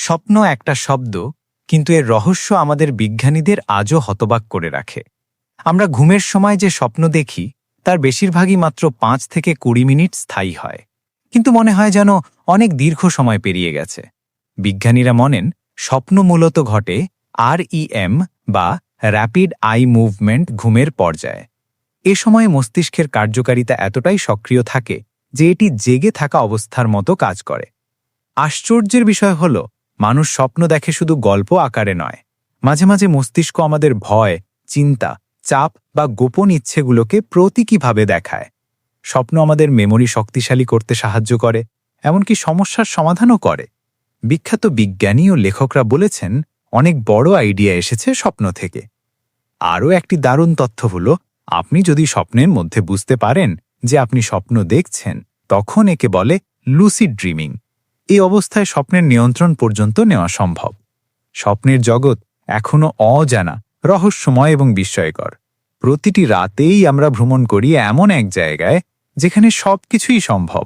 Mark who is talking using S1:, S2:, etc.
S1: স্বপ্ন একটা শব্দ, কিন্তু এর রহস্য আমাদের বিজ্ঞানীদের আজও হতবাক করে রাখে। আমরা ঘুমের সময় যে স্বপ্ন দেখি, তার বেশিরভাগই মাত্র পাঁচ থেকে কুড়ি মিনিট স্থায়ী হয়। কিন্তু মনে হয় যেন অনেক দীর্ঘ সময় পেরিয়ে গেছে। বিজ্ঞানীরা মনেন, স্বপ্ন মূলত ঘটে আরইএম বা র্যাপিড আই মুভমেন্ট ঘুমের পর্যায়ে। এ সময়ে মস্তিষ্কের কার্যকারিতা এতটাই সক্রিয় থাকে যে এটি জেগে থাকা অবস্থার মতো কাজ করে। আশ্চর্যের বিষয় হল মানুষ স্বপ্ন দেখে শুধু গল্প আকারে নয়। মাঝে মাঝে মস্তিষ্ক আমাদের ভয়, চিন্তা, চাপ বা গোপন ইচ্ছেগুলোকে প্রতীকীভাবে দেখায়। স্বপ্ন আমাদের মেমরি শক্তিশালী করতে সাহায্য করে, এমনকি সমস্যার সমাধানও করে। বিখ্যাত বিজ্ঞানী ও লেখকরা বলেছেন, অনেক বড় আইডিয়া এসেছে স্বপ্ন থেকে। আরও একটি দারুণ তথ্য হল, আপনি যদি স্বপ্নের মধ্যে বুঝতে পারেন যে আপনি স্বপ্ন দেখছেন, তখন একে বলে লুসিড ড্রিমিং এই অবস্থায় স্বপ্নের নিয়ন্ত্রণ পর্যন্ত নেওয়া সম্ভব। স্বপ্নের জগৎ এখনও অজানা, রহস্যময় এবং বিস্ময়কর। প্রতিটি রাতেই আমরা ভ্রমণ করি এমন এক জায়গায় যেখানে সব কিছুই সম্ভব।